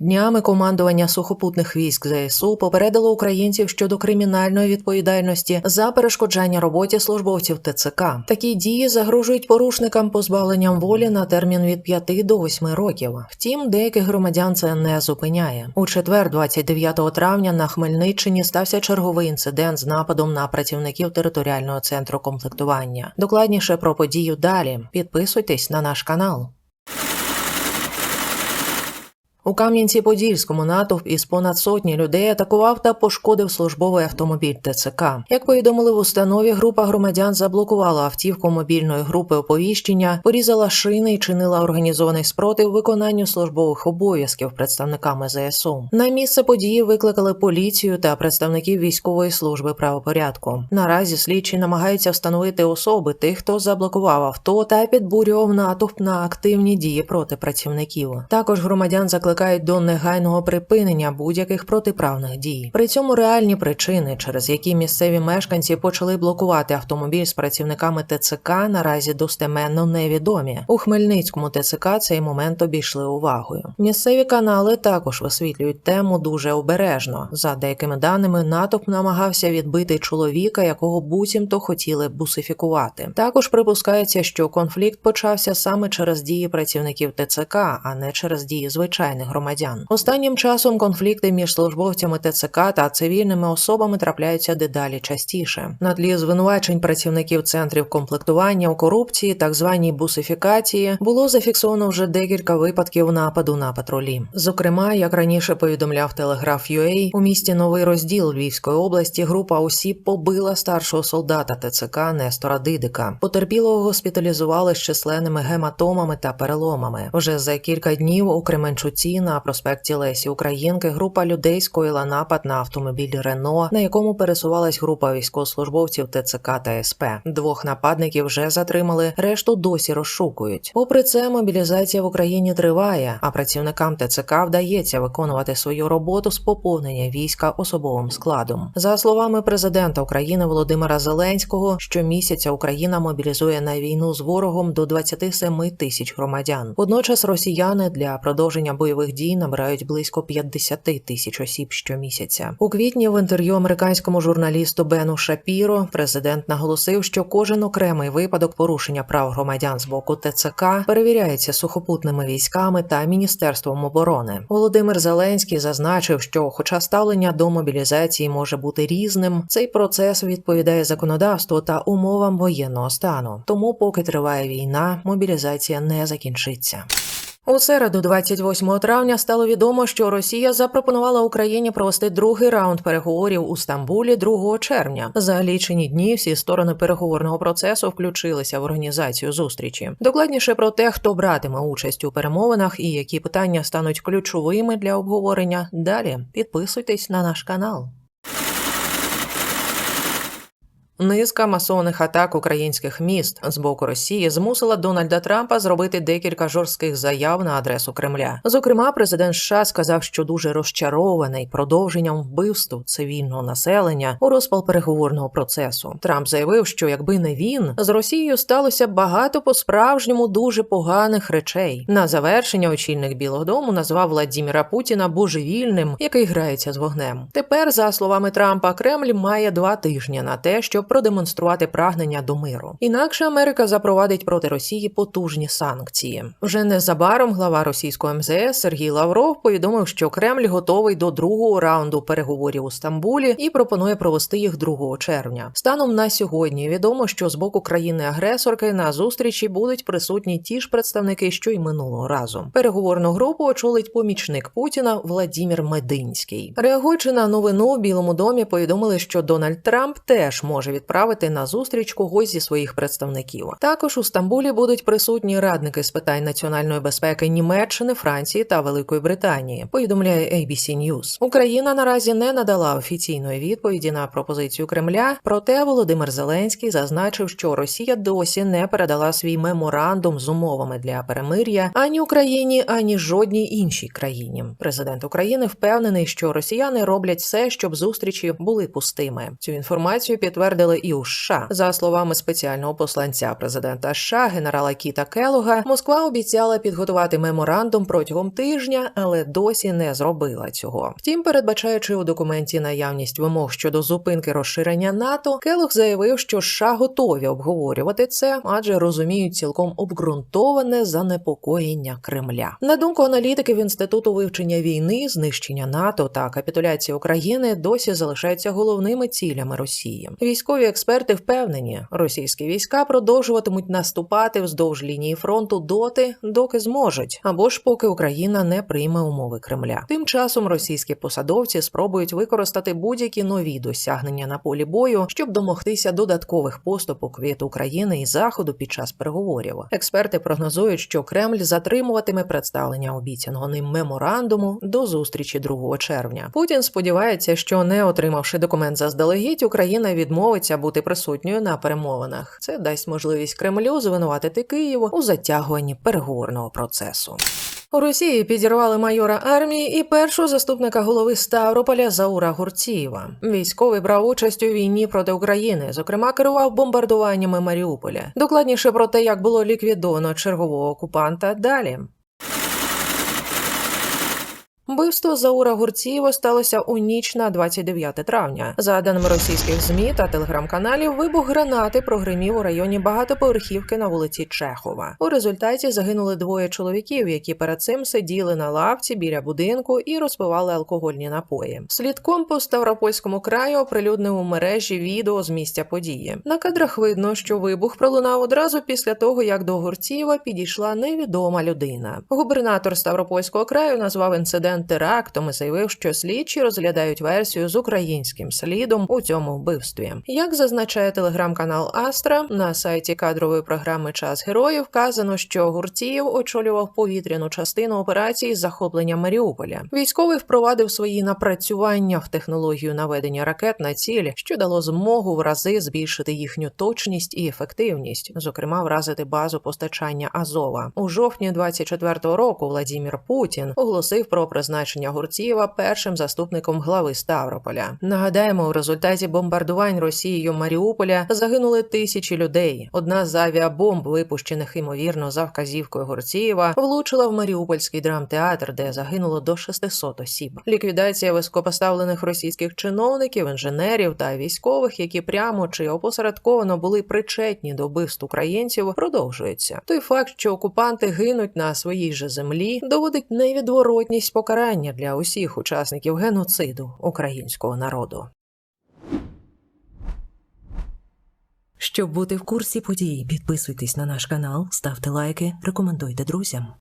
Днями командування сухопутних військ ЗСУ попередило українців щодо кримінальної відповідальності за перешкоджання роботі службовців ТЦК. Такі дії загрожують порушникам позбавленням волі на термін від 5 до 8 років. Втім, деяких громадян це не зупиняє. У четвер, 29 травня, на Хмельниччині стався черговий інцидент з нападом на працівників територіального центру комплектування. Докладніше про подію далі. Підписуйтесь на наш канал. У Кам'янці-Подільському натовп із понад сотні людей атакував та пошкодив службовий автомобіль ТЦК. Як повідомили в установі, група громадян заблокувала автівку мобільної групи оповіщення, порізала шини і чинила організований спротив виконанню службових обов'язків представниками ЗСУ. На місце події викликали поліцію та представників військової служби правопорядку. Наразі слідчі намагаються встановити особи тих, хто заблокував авто та підбурював натовп на активні дії проти працівників. Також громадян закликають до негайного припинення будь-яких протиправних дій. При цьому реальні причини, через які місцеві мешканці почали блокувати автомобіль з працівниками ТЦК, наразі достеменно невідомі. У Хмельницькому ТЦК цей момент обійшли увагою. Місцеві канали також висвітлюють тему дуже обережно. За деякими даними, натовп намагався відбити чоловіка, якого буцімто хотіли бусифікувати. Також припускається, що конфлікт почався саме через дії працівників ТЦК, а не через дії звичайних громадян. Останнім часом конфлікти між службовцями ТЦК та цивільними особами трапляються дедалі частіше. На тлі звинувачень працівників центрів комплектування у корупції, так званій бусифікації, було зафіксовано вже декілька випадків нападу на патрулі. Зокрема, як раніше повідомляв телеграф UA, у місті Новий Розділ Львівської області група осіб побила старшого солдата ТЦК Нестора Дидика. Потерпілого госпіталізували з численними гематомами та переломами. Вже за кілька днів у Кременчуці на проспекті Лесі Українки група людей скоїла напад на автомобіль Рено, на якому пересувалась група військовослужбовців ТЦК та СП. Двох нападників вже затримали, решту досі розшукують. Попри це, мобілізація в Україні триває, а працівникам ТЦК вдається виконувати свою роботу з поповнення війська особовим складом. За словами президента України Володимира Зеленського, щомісяця Україна мобілізує на війну з ворогом до 27 тисяч громадян. Водночас росіяни для продовження бойових дій набирають близько 50 тисяч осіб щомісяця. У квітні в інтерв'ю американському журналісту Бену Шапіро президент наголосив, що кожен окремий випадок порушення прав громадян з боку ТЦК перевіряється сухопутними військами та міністерством оборони. Володимир Зеленський зазначив, що, хоча ставлення до мобілізації може бути різним, цей процес відповідає законодавству та умовам воєнного стану. Тому, поки триває війна, мобілізація не закінчиться. У середу, 28 травня, стало відомо, що Росія запропонувала Україні провести другий раунд переговорів у Стамбулі 2 червня. За лічені дні всі сторони переговорного процесу включилися в організацію зустрічі. Докладніше про те, хто братиме участь у перемовинах і які питання стануть ключовими для обговорення. Далі підписуйтесь на наш канал. Низка масованих атак українських міст з боку Росії змусила Дональда Трампа зробити декілька жорстких заяв на адресу Кремля. Зокрема, президент США сказав, що дуже розчарований продовженням вбивств цивільного населення у розпал переговорного процесу. Трамп заявив, що якби не він, з Росією сталося багато по-справжньому дуже поганих речей. На завершення очільник Білого Дому назвав Владіміра Путіна божевільним, який грається з вогнем. Тепер, за словами Трампа, Кремль має два тижні на те, щоб продемонструвати прагнення до миру. Інакше Америка запровадить проти Росії потужні санкції. Вже незабаром глава російського МЗС Сергій Лавров повідомив, що Кремль готовий до другого раунду переговорів у Стамбулі і пропонує провести їх 2 червня. Станом на сьогодні відомо, що з боку країни-агресорки на зустрічі будуть присутні ті ж представники, що й минулого разу. Переговорну групу очолить помічник Путіна Владімір Мединський. Реагуючи на новину в Білому домі, повідомили, що Дональд Трамп теж може відправити на зустріч когось зі своїх представників. Також у Стамбулі будуть присутні радники з питань національної безпеки Німеччини, Франції та Великої Британії. Повідомляє ABC News. Україна наразі не надала офіційної відповіді на пропозицію Кремля. Проте Володимир Зеленський зазначив, що Росія досі не передала свій меморандум з умовами для перемир'я ані Україні, ані жодній іншій країні. Президент України впевнений, що росіяни роблять все, щоб зустрічі були пустими. Цю інформацію підтвердив підтвердили і у США. За словами спеціального посланця президента США генерала Кіта Келога, Москва обіцяла підготувати меморандум протягом тижня, але досі не зробила цього. Втім, передбачаючи у документі наявність вимог щодо зупинки розширення НАТО, Келог заявив, що США готові обговорювати це, адже розуміють цілком обґрунтоване занепокоєння Кремля. На думку аналітиків інституту вивчення війни, знищення НАТО та капітуляція України досі залишаються головними цілями Росії. Військові експерти впевнені, російські війська продовжуватимуть наступати вздовж лінії фронту доти, доки зможуть, або ж поки Україна не прийме умови Кремля. Тим часом російські посадовці спробують використати будь-які нові досягнення на полі бою, щоб домогтися додаткових поступок від України і Заходу під час переговорів. Експерти прогнозують, що Кремль затримуватиме представлення обіцяного ним меморандуму до зустрічі 2 червня. Путін сподівається, що не отримавши документ заздалегідь, Україна відмовиться бути присутньою на перемовинах. Це дасть можливість Кремлю звинуватити Києву у затягуванні переговорного процесу. У Росії підірвали майора армії і першого заступника голови Ставрополя Заура Гурцієва. Військовий брав участь у війні проти України, зокрема керував бомбардуваннями Маріуполя. Докладніше про те, як було ліквідовано чергового окупанта. Далі. Вбивство Заура Гурцієва сталося у ніч на 29 травня. За даними російських змі та телеграм-каналів, вибух гранати прогримів у районі багатоповерхівки на вулиці Чехова. У результаті загинули двоє чоловіків, які перед цим сиділи на лавці біля будинку і розпивали алкогольні напої. Слідком по Ставропольському краю оприлюднив у мережі відео з місця події. На кадрах видно, що вибух пролунав одразу після того, як до Гурцієва підійшла невідома людина. Губернатор Ставропольського краю назвав інцидент терактом заявив, що слідчі розглядають версію з українським слідом у цьому вбивстві. Як зазначає телеграм-канал Астра, на сайті кадрової програми Час героїв вказано, що Гурцієв очолював повітряну частину операції з захоплення Маріуполя. Військовий впровадив свої напрацювання в технологію наведення ракет на цілі, що дало змогу в рази збільшити їхню точність і ефективність, зокрема вразити базу постачання Азова. У жовтні 24-го року Владімір Путін оголосив про призначення Гурцієва першим заступником глави Ставрополя. Нагадаємо, у результаті бомбардувань Росією Маріуполя загинули тисячі людей. Одна з авіабомб, випущених ймовірно за вказівкою Гурцієва, влучила в Маріупольський драмтеатр, де загинуло до 600 осіб. Ліквідація високопоставлених російських чиновників, інженерів та військових, які прямо чи опосередковано були причетні до вбивств українців, продовжується. Той факт, що окупанти гинуть на своїй же землі, доводить невідворотність покарання для усіх учасників геноциду українського народу. Щоб бути в курсі подій, підписуйтесь на наш канал, ставте лайки, рекомендуйте друзям.